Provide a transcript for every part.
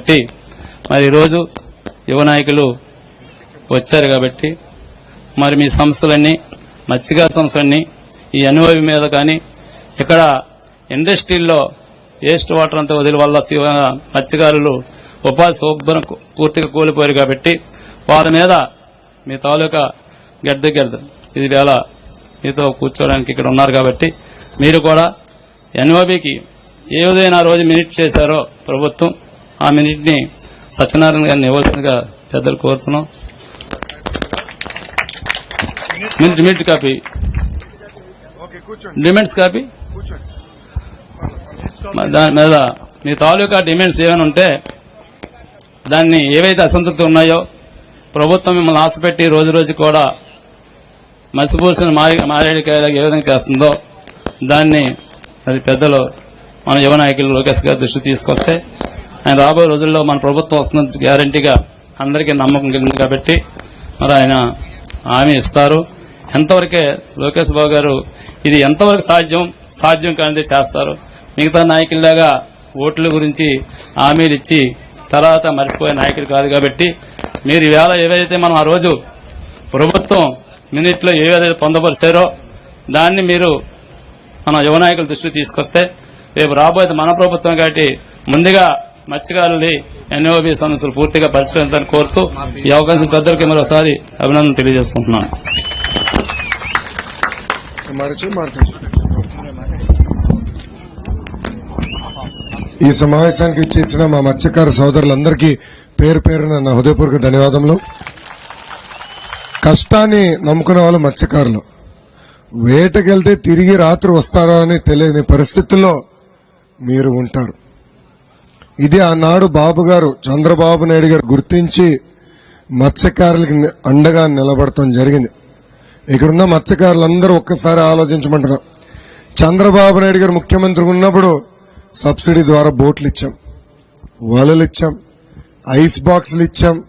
కాబట్టి మరి ఈరోజు యువ నాయకులు వచ్చారు కాబట్టి మరి మీ సంస్థలన్నీ మత్స్యకార సంస్థలన్నీ ఈ అనుభవి మీద కానీ ఇక్కడ ఇండస్ట్రీల్లో వేస్ట్ వాటర్ అంతా వదిలి వల్ల శివ- మత్స్యకారులు ఉపాధి శుభ్రం పూర్తిగా కోల్పోయారు కాబట్టి వారి మీద మీ తాలూకా గడ్డ గడ్డ ఇది వేళ మీతో కూర్చోవడానికి ఇక్కడ ఉన్నారు కాబట్టి మీరు కూడా ఎన్ఓబికి ఏ విధమైన రోజు మినిట్ చేశారో ప్రభుత్వం ఆ మినిట్ని సత్యనారాయణ గారిని ఇవ్వాల్సిందిగా పెద్దలు కోరుతున్నాం. Minute copy. Demands copy? దాని మీద మీ తాలూకా డిమాండ్స్ ఏమైనా ఉంటే దాన్ని ఏవైతే అసంతృప్తి ఉన్నాయో ప్రభుత్వం మిమ్మల్ని ఆశపెట్టి రోజు రోజు కూడా మసిపూసిన మారేడికాయలు ఏ విధంగా చేస్తుందో దాన్ని మరి పెద్దలు మన యువ నాయకులు లోకేష్ గారి దృష్టి తీసుకొస్తే ఆయన రాబోయే రోజుల్లో మన ప్రభుత్వం వస్తున్న గ్యారంటీగా అందరికీ నమ్మకం కలిగింది కాబట్టి మరి ఆయన హామీ ఇస్తారు. ఎంతవరకే లోకేష్ బాబు గారు ఇది ఎంతవరకు సాధ్యం సాధ్యం కానిదే చేస్తారు. మిగతా నాయకుల్లాగా ఓట్ల గురించి హామీలు ఇచ్చి తర్వాత మర్చిపోయే నాయకులు కాదు కాబట్టి మీరు ఈవేళ ఏవైతే మనం ఆ రోజు ప్రభుత్వం మినిట్లో ఏదైతే పొందపరిచారో దాన్ని మీరు మన యువ నాయకుల దృష్టికి తీసుకొస్తే రేపు రాబోయేది మన ప్రభుత్వం కాబట్టి ముందుగా మత్స్యకారులని ఎన్ఓబి సమస్యలు పూర్తిగా పరిష్కరించాలని కోరుతూ ఈ అవకాశం పెద్దలకి మరోసారి అభినందన తెలియజేసుకుంటున్నాను. ఈ సమావేశానికి ఇచ్చేసిన మా మత్స్యకార సోదరులందరికీ పేరు పేరున నా హృదయపూర్వక ధన్యవాదములు. కష్టాన్ని నమ్ముకునే వాళ్ళు మత్స్యకారులు. వేటకెళ్తే తిరిగి రాత్రి వస్తారో అని తెలియని పరిస్థితుల్లో మీరు ఉంటారు. ఇది ఆనాడు బాబు గారు చంద్రబాబు నాయుడు గారు గుర్తించి మత్స్యకారులకి అండగా నిలబడటం జరిగింది. ఇక్కడున్న మత్స్యకారులందరూ ఒక్కసారి ఆలోచించమంటున్నాం. చంద్రబాబు నాయుడు గారు ముఖ్యమంత్రి ఉన్నప్పుడు సబ్సిడీ ద్వారా బోట్లు ఇచ్చాం. వలలు ఇచ్చాం. ఐస్ బాక్సులు ఇచ్చాం.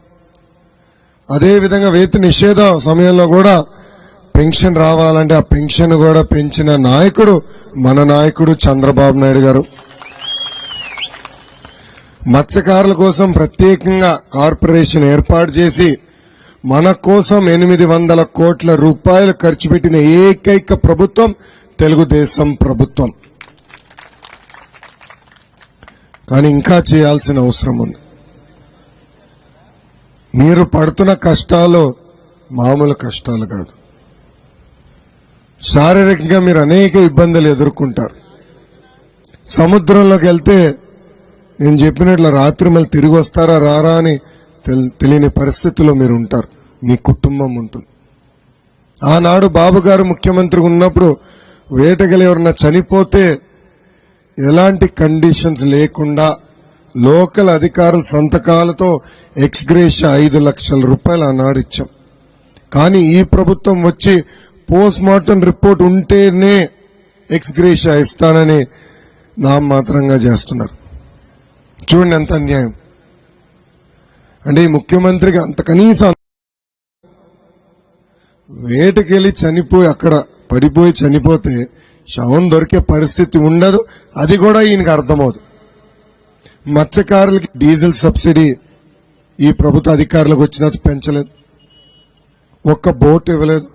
అదేవిధంగా వేతి నిషేధ సమయంలో కూడా పెన్షన్ రావాలంటే ఆ పెన్షన్ కూడా పెంచిన నాయకుడు మన నాయకుడు చంద్రబాబు నాయుడు గారు. మత్స్యకారుల కోసం ప్రత్యేకంగా కార్పొరేషన్ ఏర్పాటు చేసి మన కోసం ఎనిమిది వందల కోట్ల రూపాయలు ఖర్చు పెట్టిన ఏకైక ప్రభుత్వం తెలుగుదేశం ప్రభుత్వం. కానీ ఇంకా చేయాల్సిన అవసరం ఉంది. మీరు పడుతున్న కష్టాలు మామూలు కష్టాలు కాదు. శారీరకంగా మీరు అనేక ఇబ్బందులు ఎదుర్కొంటారు. సముద్రంలోకి వెళ్తే నేను చెప్పినట్లు రాత్రి మళ్ళీ తిరిగి వస్తారా రారా అని తెల్- తెలియని పరిస్థితిలో మీరు ఉంటారు. మీ కుటుంబం ఉంటుంది. ఆనాడు బాబు గారు ముఖ్యమంత్రి ఉన్నప్పుడు వేటగలు ఎవరన్నా చనిపోతే ఎలాంటి కండిషన్స్ లేకుండా లోకల్ అధికారుల సంతకాలతో ఎక్స్గ్రేష ఐదు లక్షల రూపాయలు ఆనాడు ఇచ్చాం. కానీ ఈ ప్రభుత్వం వచ్చి పోస్ట్ మార్టం రిపోర్ట్ ఉంటేనే ఎక్స్గ్రేష ఇస్తానని నామాత్రంగా చేస్తున్నారు. చూడండి ఎంత అన్యాయం. అంటే ఈ ముఖ్యమంత్రికి అంత కనీసం వేటకెళ్ళి చనిపోయి అక్కడ పడిపోయి చనిపోతే శవం దొరికే పరిస్థితి ఉండదు. అది కూడా ఈయనకి అర్థమవుదు. మత్స్యకారులకి డీజిల్ సబ్సిడీ ఈ ప్రభుత్వ అధికారులకు వచ్చిన పెంచలేదు. ఒక్క బోట్ ఇవ్వలేదు.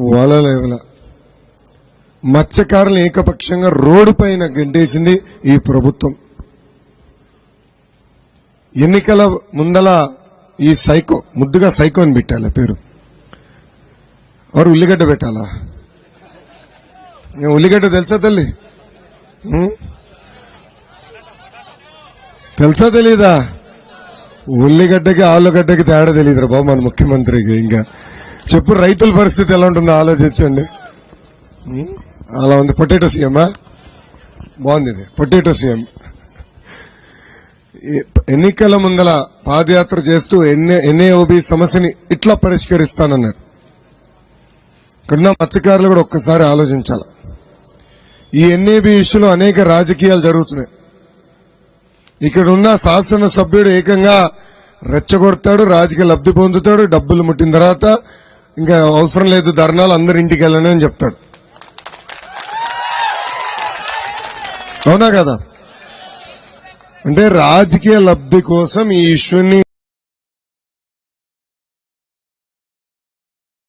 వలలు ఇవ్వలే. మత్స్యకారులు ఏకపక్షంగా రోడ్డు పైన గంటేసింది ఈ ప్రభుత్వం. ఎన్నికల ముందల ఈ సైకో ముద్దుగా సైకో అని పెట్టాలి పేరు. వారు ఉల్లిగడ్డ పెట్టాలా? ఉల్లిగడ్డ తెలుసా తల్లి? తెలుసా తెలీదా? ఉల్లిగడ్డకి ఆలుగడ్డకి తేడా తెలియదురా బాబు మన ముఖ్యమంత్రికి ఇంకా. చెప్పు రైతుల పరిస్థితి ఎలా ఉంటుందో ఆలోచించండి. అలా ఉంది. పొటాటో సీఎమా బాగుంది ఇది. Potato CM. ఎన్నికల ముందల పాదయాత్ర చేస్తూ ఎన్ఏ ఎన్ఏఓబి సమస్యని ఇట్లా పరిష్కరిస్తానన్నారు. ఇక్కడున్న మత్స్యకారులు కూడా ఒక్కసారి ఆలోచించాలి. ఈ ఎన్ఏబి ఇష్యూలో అనేక రాజకీయాలు జరుగుతున్నాయి. ఇక్కడ ఉన్న శాసనసభ్యుడు ఏకంగా రెచ్చగొడతాడు రాజకీయ లబ్ధి పొందుతాడు డబ్బులు ముట్టిన తర్వాత ఇంకా అవసరం లేదు ధర్నాలు అందరి ఇంటికి వెళ్ళని అని చెప్తాడు. అవునా కదా? అంటే రాజకీయ లబ్ధి కోసం ఈ ఇష్యూని